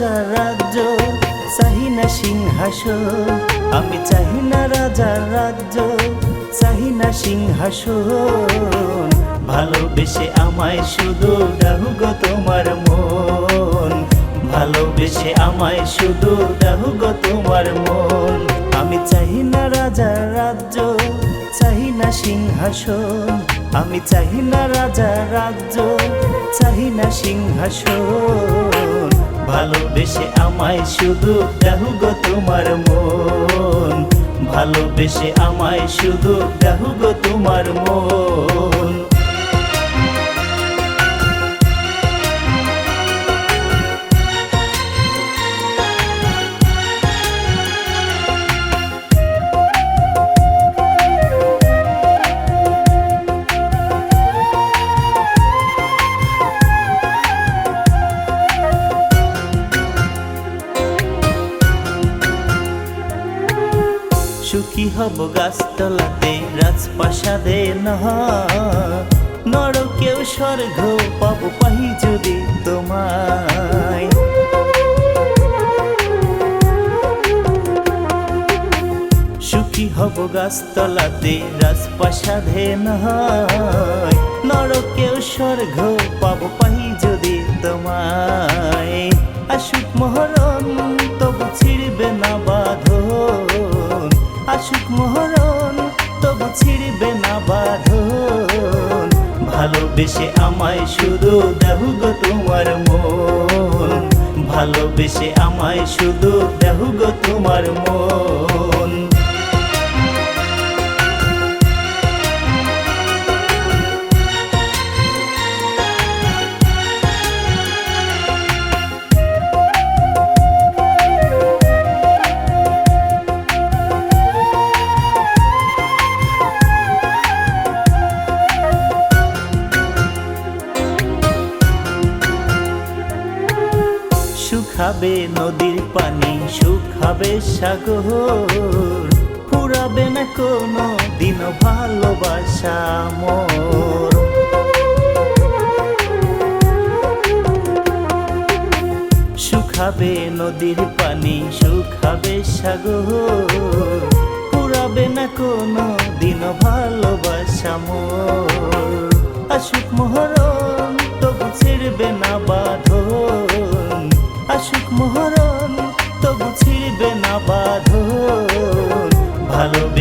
রাজার রাজ্য, চাহি না সিংহাস। আমি চাহি না রাজার রাজ্য, চাহি না সিংহাস। ভালোবেসে আমায় শুধু ডাহুগ তোমার মন। ভালোবেসে আমায় শুধু ডাহুগ তোমার মন। আমি চাহি না রাজার রাজ্য, চাহি না সিংহাস। আমি চাহি না রাজার রাজ্য, চাহি না সিংহাসন ভালোবেসে আমায় শুধু দেহ গো তোমার মন। ভালোবেসে আমায় শুধু দেহ গো তোমার মন। সুখী হব গাছতলাতে রাজপ্রাসাদে নহ। নরকেও স্বর্গ পাব পাহি যদি তোমায়। সুখী হব গাছতলাতে রাজপ্রাসাদে নয় নরকেও স্বর্গ পাব পাহি যদি তোমায়। তবু ছিড়বে না বাঁধন। ভালোবেসে আমায় শুধু দেহুগো তোমার মন। ভালোবেসে আমায় শুধু দেহু গো তোমার মন। শুকাবে নদীর পানি, শুকাবে সাগর। ফুরাবে না কোনো দিন ভালোবাসা মোর। শুকাবে নদীর পানি, শুকাবে সাগর। ফুরাবে না কোনো দিন ভালোবাসা মোর। আসুক মহরণ তবু ছিড়বে না বাঁধন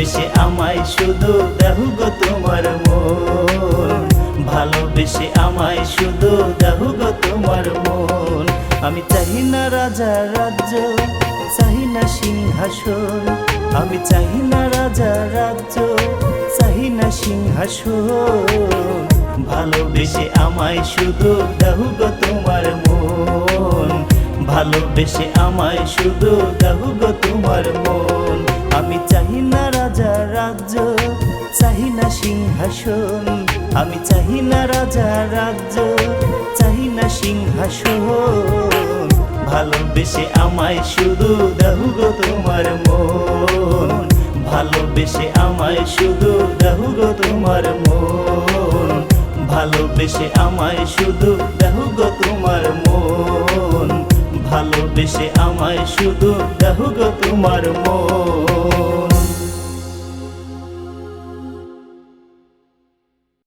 ভালোবেসে আমায় শুধু দেহু গো তোমার মন। ভালোবেসে আমায় শুধু দেহু গো তোমার মন। আমি চাহি না রাজা রাজ্য চাহি না সিংহাসন। আমি চাহি না রাজা রাজ্য চাহি না সিংহাসন। ভালোবেসে আমায় শুধু দেহু গো তোমার মন। ভালোবেসে আমায় শুধু দেহু গো তোমার মন। আমি চাহি না রাজা রাজ্য, চাহি না সিংহাসন। আমি চাহি না রাজা রাজ্য, চাহি না সিংহাসন। ভালোবেসে আমায় শুধু দেহু গো তোমার মন। ভালোবেসে আমায় শুধু দেহু গো তোমার মন। ভালোবেসে আমায় শুধু দেহু গো তোমার মন। ভালোবেসে আমায় শুধু দেহু গো তোমার মন।